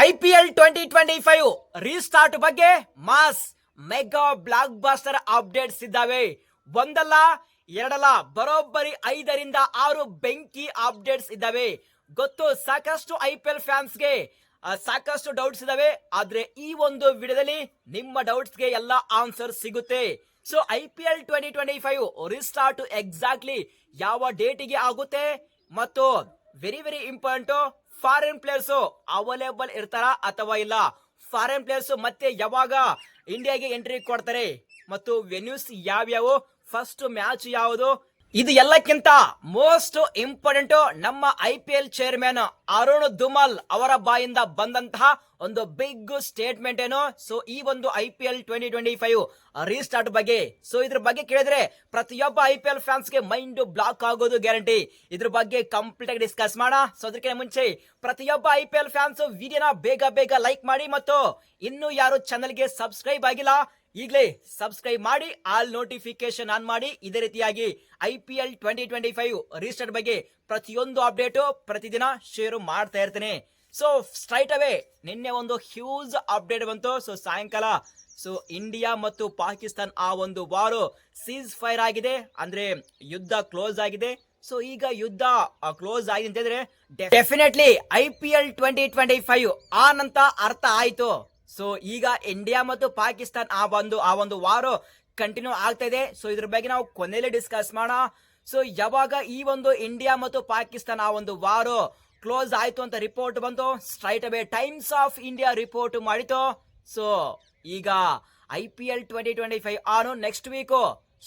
I P twenty twenty five restart ಬಗ್ಗೆ mass mega blockbuster updates ಇದ್ದಾವೆ. ಒಂದಲ್ಲ, ಎರಡಲ್ಲ, ಬರೋಬ್ಬರಿ ಐದರಿಂದ ಆರು ಬೆಂಕಿ ಅಪ್ಡೇಟ್ಸ್ ಇದ್ದಾವೆ. ಗೊತ್ತು, ಸಾಕಷ್ಟು ಐ ಪಿ ಎಲ್ ಫ್ಯಾನ್ಸ್ಗೆ ಸಾಕಷ್ಟು ಡೌಟ್ಸ್ ಇದಾವೆ ಆದ್ರೆ ಈ ಒಂದು ವಿಡಿಯೋದಲ್ಲಿ ನಿಮ್ಮ ಡೌಟ್ಸ್ಗೆ ಎಲ್ಲ ಆನ್ಸರ್ ಸಿಗುತ್ತೆ. So, I P L twenty twenty five restart exactly ಯಾವ ಡೇಟಿಗೆ ಆಗುತ್ತೆ? ಮತ್ತು very very important foreign players available ಇರ್ತಾರ ಅಥವಾ ಇಲ್ಲ? ಫಾರಿನ್ ಪ್ಲೇಯರ್ಸ್ ಮತ್ತೆ ಯಾವಾಗ ಇಂಡಿಯಾಗೆ ಎಂಟ್ರಿ ಕೊಡ್ತಾರೆ? ಮತ್ತು ವೆನ್ಯೂಸ್ ಯಾವ್ಯಾವು? ಫಸ್ಟ್ ಮ್ಯಾಚ್ ಯಾವುದು? ಇದು ಎಲ್ಲಕ್ಕಿಂತ ಮೋಸ್ಟ್ ಇಂಪಾರ್ಟೆಂಟ್ ನಮ್ಮ I P L chairman Arun Dhumal ಅವರ ಬಾಯಿಂದ ಬಂದಂತಹ ಒಂದು ಬಿಗ್ ಸ್ಟೇಟ್ಮೆಂಟ್ ಏನು? ಸೊ ಈ ಒಂದು I P L twenty twenty five restart ಬಗ್ಗೆ. ಸೊ ಇದ್ರ ಬಗ್ಗೆ ಕೇಳಿದ್ರೆ ಪ್ರತಿಯೊಬ್ಬ ಐ ಪಿ ಎಲ್ ಫ್ಯಾನ್ಸ್ಗೆ ಮೈಂಡ್ ಬ್ಲಾಕ್ ಆಗೋದು ಗ್ಯಾರಂಟಿ ಇದ್ರ ಬಗ್ಗೆ ಕಂಪ್ಲೀಟ್ ಆಗಿ ಡಿಸ್ಕಸ್ ಮಾಡೋಣ. ಸೊ ಅದಕ್ಕೆ ಮುಂಚೆ ಪ್ರತಿಯೊಬ್ಬ ಐ ಪಿ ಎಲ್ ಫ್ಯಾನ್ಸ್ ವಿಡಿಯೋನ ಬೇಗ ಬೇಗ ಲೈಕ್ ಮಾಡಿ ಮತ್ತು ಇನ್ನು ಯಾರು ಚಾನಲ್ಗೆ ಸಬ್ಸ್ಕ್ರೈಬ್ ಆಗಿಲ್ಲ ಈಗಲೇ ಸಬ್ಸ್ಕ್ರೈಬ್ ಮಾಡಿ ಆಲ್ ನೋಟಿಫಿಕೇಶನ್ ಆನ್ ಮಾಡಿ, ಇದೇ ರೀತಿಯಾಗಿ I P L twenty twenty five register ಬಗ್ಗೆ ಪ್ರತಿಯೊಂದು ಅಪ್ಡೇಟು ಪ್ರತಿದಿನ ಶೇರು ಮಾಡ್ತಾ ಇರ್ತೇನೆ. ಸೊ ಸ್ಟ್ರೈಟ್ ಅವೇ ನಿನ್ನೆ ಒಂದು ಹ್ಯೂಜ್ ಅಪ್ಡೇಟ್ ಬಂತು. ಸೊ ಸಾಯಂಕಾಲ ಸೊ ಇಂಡಿಯಾ ಮತ್ತು ಪಾಕಿಸ್ತಾನ್ ಆ ಒಂದು ವಾರು ಸೀಸ್ ಫೈರ್ ಆಗಿದೆ. ಅಂದ್ರೆ ಯುದ್ಧ ಕ್ಲೋಸ್ ಆಗಿದೆ. ಸೊ ಈಗ ಯುದ್ಧ ಕ್ಲೋಸ್ ಆಗಿದೆ ಅಂತಂದ್ರೆ definitely I P L twenty twenty five ಆನಂತ ಅರ್ಥ ಆಯ್ತು. ಸೊ ಈಗ ಇಂಡಿಯಾ ಮತ್ತು ಪಾಕಿಸ್ತಾನ್ ಆ ಒಂದು ಆ ಒಂದು ವಾರು ಕಂಟಿನ್ಯೂ ಆಗ್ತಾ ಇದೆ. ಸೊ ಇದ್ರ ಬಗ್ಗೆ ನಾವು ಕೊನೆಯಲ್ಲಿ ಡಿಸ್ಕಸ್ ಮಾಡೋಣ. ಸೊ ಯಾವಾಗ ಈ ಒಂದು ಇಂಡಿಯಾ ಮತ್ತು ಪಾಕಿಸ್ತಾನ ಆ ಒಂದು ವಾರು ಕ್ಲೋಸ್ ಆಯ್ತು ಅಂತ ರಿಪೋರ್ಟ್ ಬಂತು? Straight away Times of India report ಮಾಡಿತು. ಸೊ ಈಗ I P L twenty twenty five ಆನು ನೆಕ್ಸ್ಟ್ ವೀಕು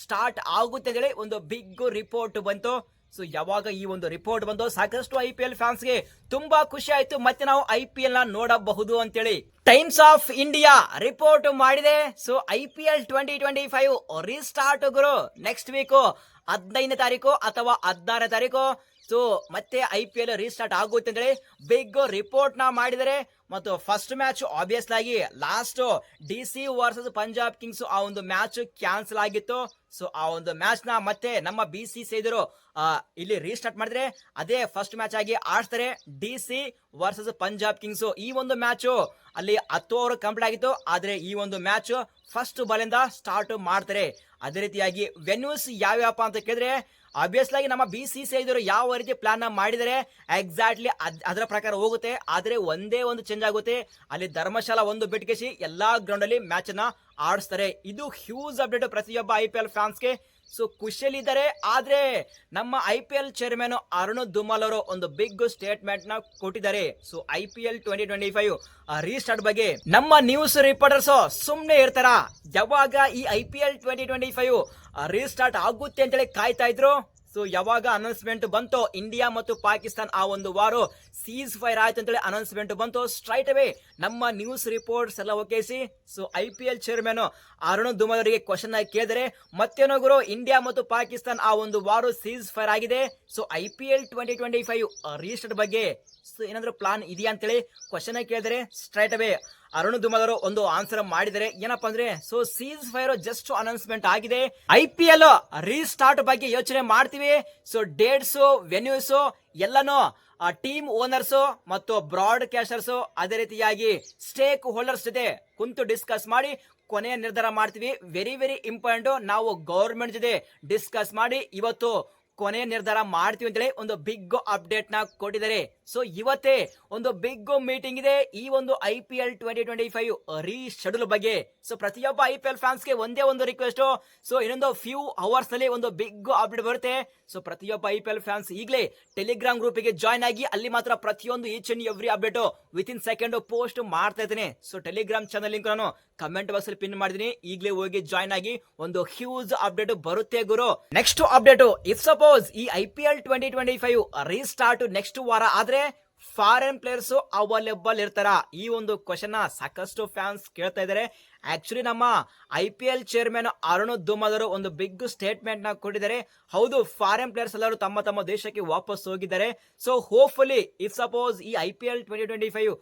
ಸ್ಟಾರ್ಟ್ ಆಗುತ್ತೆ ಅಂತ ಹೇಳಿ ಒಂದು ಬಿಗ್ ರಿಪೋರ್ಟ್ ಬಂತು. ಸೊ ಯಾವಾಗ ಈ ಒಂದು ರಿಪೋರ್ಟ್ ಬಂದು ಸಾಕಷ್ಟು ಐ ಪಿ ಎಲ್ ಫ್ಯಾನ್ಸ್ಗೆ ತುಂಬಾ ಖುಷಿ ಆಯ್ತು. ಮತ್ತೆ ನಾವು ಐ ಪಿ ಎಲ್ನ ನೋಡಬಹುದು ಅಂತೇಳಿ. ಟೈಮ್ಸ್ ಆಫ್ ಇಂಡಿಯಾ ರಿಪೋರ್ಟ್ ಮಾಡಿದೆ. So I P L twenty twenty five restart Guru. Next week ಹದಿನೈದನೇ ತಾರೀಕು ಅಥವಾ ಹದಿನಾರನೇ ತಾರೀಕು. ಸೊ ಮತ್ತೆ ಐ ಪಿ ಎಲ್ ರೀಸ್ಟಾರ್ಟ್ ಆಗುತ್ತೆ ಅಂತೇಳಿ ಬಿಗ್ ರಿಪೋರ್ಟ್ನ ಮಾಡಿದರೆ ಮತ್ತು ಫಸ್ಟ್ ಮ್ಯಾಚ್ ಆಬ್ವಿಯಸ್ ಆಗಿ last D C versus Punjab Kings ಆ ಒಂದು ಮ್ಯಾಚ್ ಕ್ಯಾನ್ಸಲ್ ಆಗಿತ್ತು. ಸೊ ಆ ಒಂದು ಮ್ಯಾಚ್ನ ಮತ್ತೆ ನಮ್ಮ ಬಿ ಸಿ ಸೇದರು ಇಲ್ಲಿ ರೀಸ್ಟಾರ್ಟ್ ಮಾಡಿದ್ರೆ, ಅದೇ ಫಸ್ಟ್ ಮ್ಯಾಚ್ ಆಗಿ ಆಡ್ತಾರೆ D C versus Punjab Kings. ಈ ಒಂದು ಮ್ಯಾಚ್ ಅಲ್ಲಿ ಹತ್ತು ಓವರ್ ಕಂಪ್ಲೀಟ್ ಆಗಿತ್ತು. ಆದರೆ ಈ ಒಂದು ಮ್ಯಾಚ್ ಫಸ್ಟ್ ಬಾಲಿಂದ ಸ್ಟಾರ್ಟ್ ಮಾಡ್ತಾರೆ. ಅದೇ ರೀತಿಯಾಗಿ ವೆನ್ಯೂಸ್ ಯಾವ್ಯಾವ ಅಂತ ಕೇಳಿದ್ರೆ ಆಗಿ ನಮ್ಮ ಬಿ ಸಿ ಸಿ ಐದರು ಯಾವ ರೀತಿ ಪ್ಲಾನ್ ಮಾಡಿದರೆ ಎಕ್ಸಾಕ್ಟ್ಲಿ ಅದರ ಪ್ರಕಾರ ಹೋಗುತ್ತೆ. ಆದರೆ ಒಂದೇ ಒಂದು ಚೇಂಜ್ ಆಗುತ್ತೆ. ಅಲ್ಲಿ ಧರ್ಮಶಾಲಾ ಒಂದು ಬಿಟ್ಕೇಸಿ ಎಲ್ಲಾ ಗ್ರೌಂಡ್ ಅಲ್ಲಿ ಮ್ಯಾಚ್ನ ಆಡಿಸ್ತಾರೆ. ಇದು ಹ್ಯೂಜ್ ಅಪ್ಡೇಟ್ ಪ್ರತಿಯೊಬ್ಬ ಐ ಪಿ ಎಲ್ ಫ್ಯಾನ್ಸ್ಗೆ ಸೊ ಖುಷಿಯಲ್ಲಿದ್ದಾರೆ ಆದ್ರೆ ನಮ್ಮ I P L chairman Arun Dhumal ಅವರು ಒಂದು ಬಿಗ್ ಸ್ಟೇಟ್ಮೆಂಟ್ನ ಕೊಟ್ಟಿದ್ದಾರೆ. So I P L twenty twenty five restart ಬಗ್ಗೆ ನಮ್ಮ ನ್ಯೂಸ್ ರಿಪೋರ್ಟರ್ಸ್ ಸುಮ್ಮನೆ ಇರ್ತಾರ? ಯಾವಾಗ ಈ I P L twenty twenty five restart ಆಗುತ್ತೆ ಅಂತೇಳಿ ಕಾಯ್ತಾ ಇದ್ರು? ಸೊ ಯಾವಾಗ ಅನೌನ್ಸ್ಮೆಂಟ್ ಬಂತೋ ಇಂಡಿಯಾ ಮತ್ತು ಪಾಕಿಸ್ತಾನ್ ಆ ಒಂದು ವಾರು ಸೀಸ್ ಫೈರ್ ಆಯ್ತು ಅಂತೇಳಿ ಅನೌನ್ಸ್ಮೆಂಟ್ ಬಂತು ಸ್ಟ್ರೈಟ್ ಅವೇ ನಮ್ಮ ನ್ಯೂಸ್ ರಿಪೋರ್ಟ್ಸ್ ಎಲ್ಲ ಓಕೆಸಿ so I P L chairman Arun Dhumal ಅವರಿಗೆ ಕ್ವಶನ್ ಆಗಿ ಕೇಳಿದರೆ, ಮತ್ತೇನೋ ಗುರು ಇಂಡಿಯಾ ಮತ್ತು ಪಾಕಿಸ್ತಾನ್ ಆ ಒಂದು ವಾರು ಸೀಸ್ ಫೈರ್ ಆಗಿದೆ. So I P L twenty twenty five restart ಬಗ್ಗೆ ಸೊ ಏನಾದರೂ ಪ್ಲಾನ್ ಇದೆಯಾ ಅಂತೇಳಿ ಕ್ವಶನ್ ಆಗಿ ಕೇಳಿದರೆ ಸ್ಟ್ರೈಟ್ ಅವೇ ಅರುಣ್ ದುಮಲ್ ಅವರು ಒಂದು ಆನ್ಸರ್ ಮಾಡಿದರೆ ಏನಪ್ಪಾ ಅಂದ್ರೆ so ceasefire just announcement ಆಗಿದೆ. ಐ ಪಿ ಎಲ್ ರೀಸ್ಟಾರ್ಟ್ ಬಗ್ಗೆ ಯೋಚನೆ ಮಾಡ್ತೀವಿ. ಸೊ ಡೇಟ್ಸ್ ವೆನ್ಯೂಸ್ ಎಲ್ಲಾನು ಟೀಮ್ ಓನರ್ಸ್ ಮತ್ತು ಬ್ರಾಡ್ ಕ್ಯಾಸ್ಟರ್ಸ್ ಅದೇ ರೀತಿಯಾಗಿ ಸ್ಟೇಕ್ ಹೋಲ್ಡರ್ಸ್ ಜೊತೆ ಕುಂತು ಡಿಸ್ಕಸ್ ಮಾಡಿ, ಕೊನೆಯ ನಿರ್ಧಾರ ಮಾಡ್ತೀವಿ. ವೆರಿ ವೆರಿ ಇಂಪಾರ್ಟೆಂಟ್ ನಾವು ಗೌರ್ಮೆಂಟ್ ಜೊತೆ ಡಿಸ್ಕಸ್ ಮಾಡಿ, ಇವತ್ತು ಕೊನೆಯ ನಿರ್ಧಾರ ಮಾಡ್ತೀವಿ ಅಂತೇಳಿ ಒಂದು ಬಿಗ್ ಅಪ್ಡೇಟ್ನ ಕೊಟ್ಟಿದ್ದಾರೆ. ಸೊ ಇವತ್ತೇ ಒಂದು ಬಿಗ್ ಮೀಟಿಂಗ್ ಇದೆ. ಈ ಒಂದು I P L twenty twenty five reschedule ಬಗ್ಗೆ. ಸೊ ಪ್ರತಿಯೊಬ್ಬ ಐ ಪಿ ಎಲ್ ಫ್ಯಾನ್ಸ್ಗೆ ಒಂದೇ ಒಂದು ರಿಕ್ವೆಸ್ಟ್ ಸೊ ಇನ್ನೊಂದು ಫ್ಯೂ ಅವರ್ಸ್ನಲ್ಲಿ ಒಂದು ಬಿಗ್ ಅಪ್ಡೇಟ್ ಬರುತ್ತೆ. ಸೊ ಪ್ರತಿಯೊಬ್ಬ ಐ ಪಿ ಎಲ್ ಫ್ಯಾನ್ಸ್ ಈಗಲೇ ಟೆಲಿಗ್ರಾಮ್ ಗ್ರೂಪ್ಗೆ ಜಾಯ್ನ್ ಆಗಿ ಅಲ್ಲಿ ಮಾತ್ರ ಪ್ರತಿಯೊಂದು each and every update with second post ಮಾಡ್ತಾ ಇದ್ದೀನಿ. ಸೊ ಟೆಲಿಗ್ರಾಮ್ ಚಾನಲ್ ಲಿಂಕ್ ನಾನು ಕಮೆಂಟ್ ಬಾಕ್ಸ್ ಅಲ್ಲಿ ಪಿನ್ ಮಾಡಿದೀನಿ ಈಗಲೇ ಹೋಗಿ ಜಾಯ್ನ್ ಆಗಿ ಒಂದು ಹ್ಯೂಜ್ ಅಪ್ಡೇಟ್ ಬರುತ್ತೆ ಗುರು. ನೆಕ್ಸ್ಟ್ ಅಪ್ಡೇಟ್ ಇಫ್ ಸಪೋಸ್ ಈ I P L twenty twenty five restart next ವಾರ, ಆದ್ರೆ ಫಾರಿನ್ ಪ್ಲೇಯರ್ಸ್ ಅವೈಲೇಬಲ್ ಇರ್ತಾರ. ಈ ಒಂದು ಕ್ವಶನ್ ಸಾಕಷ್ಟು ಫ್ಯಾನ್ಸ್ ಕೇಳ್ತಾ ಇದ್ದಾರೆ ಆಕ್ಚುಲಿ ನಮ್ಮ I P L chairman Arun ಧುಮದರು ಒಂದು ಬಿಗ್ ಸ್ಟೇಟ್ಮೆಂಟ್ನ ಕೊಟ್ಟಿದ್ದಾರೆ. ಹೌದು ಫಾರಿನ್ ಪ್ಲೇಯರ್ಸ್ ಎಲ್ಲರೂ ತಮ್ಮ ತಮ್ಮ ದೇಶಕ್ಕೆ ವಾಪಸ್ ಹೋಗಿದ್ದಾರೆ. ಸೊ ಹೋಪ್ಫುಲಿ ಇಫ್ ಸಪೋಸ್ ಈ I P L twenty twenty five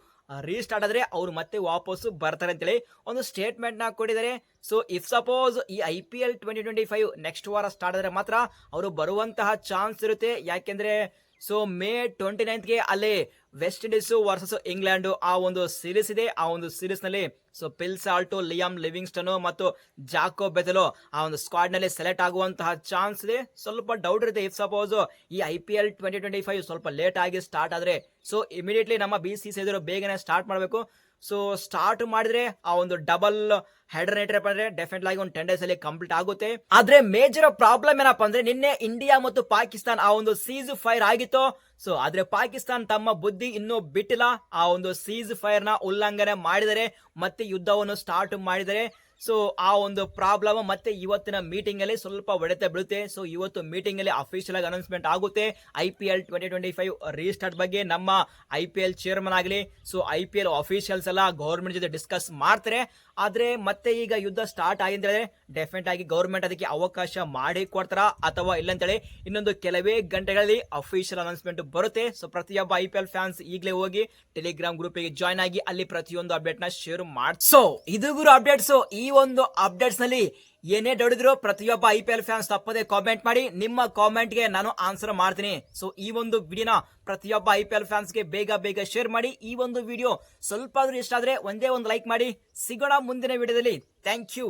restart ಆದರೆ ಅವ್ರು ಮತ್ತೆ ವಾಪಸ್ಸು ಬರ್ತಾರೆ ಅಂತೇಳಿ ಒಂದು ಸ್ಟೇಟ್ಮೆಂಟ್ನ ಕೊಟ್ಟಿದ್ದಾರೆ. ಸೊ ಇಫ್ ಸಪೋಸ್ ಈ I P L twenty twenty five next ವಾರ ಸ್ಟಾರ್ಟ್ ಆದರೆ ಮಾತ್ರ ಅವರು ಬರುವಂತಹ ಚಾನ್ಸ್ ಇರುತ್ತೆ. ಯಾಕೆಂದ್ರೆ ಸೊ ಮೇ ಟ್ವೆಂಟಿ ನೈನ್ತ್ಗೆ ಅಲ್ಲಿ ವೆಸ್ಟ್ ಇಂಡೀಸ್ ವರ್ಸಸ್ ಇಂಗ್ಲೆಂಡ್ ಆ ಒಂದು ಸೀರೀಸ್ ಇದೆ. ಆ ಒಂದು ಸೀರೀಸ್ನಲ್ಲಿ so Phil Salt Liam Livingstone ಮತ್ತು ಜಾಕೋ ಬೆದಲು ಆ ಒಂದು ಸ್ಕ್ವಾಡ್ನಲ್ಲಿ ಸೆಲೆಕ್ಟ್ ಆಗುವಂತಹ ಚಾನ್ಸ್ ಇದೆ. ಸ್ವಲ್ಪ ಡೌಟ್ ಇರುತ್ತೆ ಇಫ್ ಸಪೋಸ್ ಈ I P L twenty twenty five ಸ್ವಲ್ಪ ಲೇಟ್ ಆಗಿ ಸ್ಟಾರ್ಟ್ ಆದ್ರೆ. ಸೊ ಇಮಿಡಿಯೇಟ್ಲಿ ನಮ್ಮ ಬಿ ಸಿ ಸಿ ಬೇಗನೆ ಸ್ಟಾರ್ಟ್ ಮಾಡಬೇಕು. ಸೊ ಸ್ಟಾರ್ಟ್ ಮಾಡಿದ್ರೆ ಆ ಒಂದು ಡಬಲ್ ಹೆಡರ್ ನೇಟ್ರಪ್ಪ ಅಂದ್ರೆ ಡೆಫಿನೆಟ್ ಆಗಿ ಒಂದು ಟೆನ್ ಡೇಸ್ ಅಲ್ಲಿ ಕಂಪ್ಲೀಟ್ ಆಗುತ್ತೆ. ಆದ್ರೆ ಮೇಜರ್ ಪ್ರಾಬ್ಲಮ್ ಏನಪ್ಪ ಅಂದ್ರೆ ನಿನ್ನೆ ಇಂಡಿಯಾ ಮತ್ತು ಪಾಕಿಸ್ತಾನ್ ಆ ಒಂದು ಸೀಸ್ ಫೈರ್ ಆಗಿತ್ತು. ಸೊ ಆದ್ರೆ ಪಾಕಿಸ್ತಾನ್ ತಮ್ಮ ಬುದ್ಧಿ ಇನ್ನೂ ಬಿಟ್ಟಿಲ್ಲ. ಆ ಒಂದು ಸೀಸ್ ಫೈರ್ನ ಉಲ್ಲಂಘನೆ ಮಾಡಿದರೆ ಮತ್ತೆ ಯುದ್ಧವನ್ನು ಸ್ಟಾರ್ಟ್ ಮಾಡಿದರೆ ಸೊ ಆ ಒಂದು ಪ್ರಾಬ್ಲಮ್ ಮತ್ತೆ ಇವತ್ತಿನ ಮೀಟಿಂಗ್ ಅಲ್ಲಿ ಸ್ವಲ್ಪ ಒಡೆತ ಬೀಳುತ್ತೆ. ಸೊ ಇವತ್ತು ಮೀಟಿಂಗ್ ಅಲ್ಲಿ ಅಫಿಷಿಯಲ್ ಆಗಿ ಅನೌನ್ಸ್ಮೆಂಟ್ ಆಗುತ್ತೆ. I P L twenty twenty five restart ಬಗ್ಗೆ ನಮ್ಮ ಐ ಪಿ ಎಲ್ ಚೇರ್ಮನ್ ಆಗಲಿ so I P L officials ಎಲ್ಲ ಗೌರ್ಮೆಂಟ್ ಜೊತೆ ಡಿಸ್ಕಸ್ ಮಾಡ್ತಾರೆ. ಆದ್ರೆ ಮತ್ತೆ ಈಗ ಯುದ್ಧ ಸ್ಟಾರ್ಟ್ ಆಗಿದ್ರೆ ಡೆಫಿನೆಟ್ ಆಗಿ ಗೌರ್ಮೆಂಟ್ ಅದಕ್ಕೆ ಅವಕಾಶ ಮಾಡಿ ಕೊಡ್ತಾರ ಅಥವಾ ಇಲ್ಲ ಅಂತೇಳಿ ಇನ್ನೊಂದು ಕೆಲವೇ ಗಂಟೆಗಳಲ್ಲಿ ಅಫಿಷಿಯಲ್ ಅನೌನ್ಸ್ಮೆಂಟ್ ಬರುತ್ತೆ. ಸೊ ಪ್ರತಿಯೊಬ್ಬ ಐ ಪಿ ಎಲ್ ಫ್ಯಾನ್ಸ್ ಈಗಲೇ ಹೋಗಿ ಟೆಲಿಗ್ರಾಮ್ ಗ್ರೂಪಿಗೆ ಜಾಯ್ನ್ ಆಗಿ ಅಲ್ಲಿ ಪ್ರತಿಯೊಂದು ಅಪ್ಡೇಟ್ನ ಶೇರ್ ಮಾಡಿ ಸೊ ಇದು ಗುರು ಅಪ್ಡೇಟ್ಸ್ ಈ ಒಂದು ಅಪ್ಡೇಟ್ಸ್ನಲ್ಲಿ ಏನೇ ದೊಡ್ಡಿದ್ರು ಪ್ರತಿಯೊಬ್ಬ ಐ ಪಿ ಎಲ್ ಫ್ಯಾನ್ಸ್ ತಪ್ಪದೆ ಕಾಮೆಂಟ್ ಮಾಡಿ, ನಿಮ್ಮ ಕಾಮೆಂಟ್ಗೆ ನಾನು ಆನ್ಸರ್ ಮಾಡ್ತೀನಿ. ಸೊ ಈ ಒಂದು ವಿಡಿಯೋನ ಪ್ರತಿಯೊಬ್ಬ ಐ ಪಿ ಎಲ್ ಫ್ಯಾನ್ಸ್ಗೆ ಬೇಗ ಬೇಗ ಶೇರ್ ಮಾಡಿ. ಈ ಒಂದು ವಿಡಿಯೋ ಸ್ವಲ್ಪ ಆದ್ರೂ ಇಷ್ಟ ಆದ್ರೆ ಒಂದೇ ಒಂದು ಲೈಕ್ ಮಾಡಿ. ಸಿಗೋಣ ಮುಂದಿನ ವಿಡಿಯೋದಲ್ಲಿ ಥ್ಯಾಂಕ್ ಯು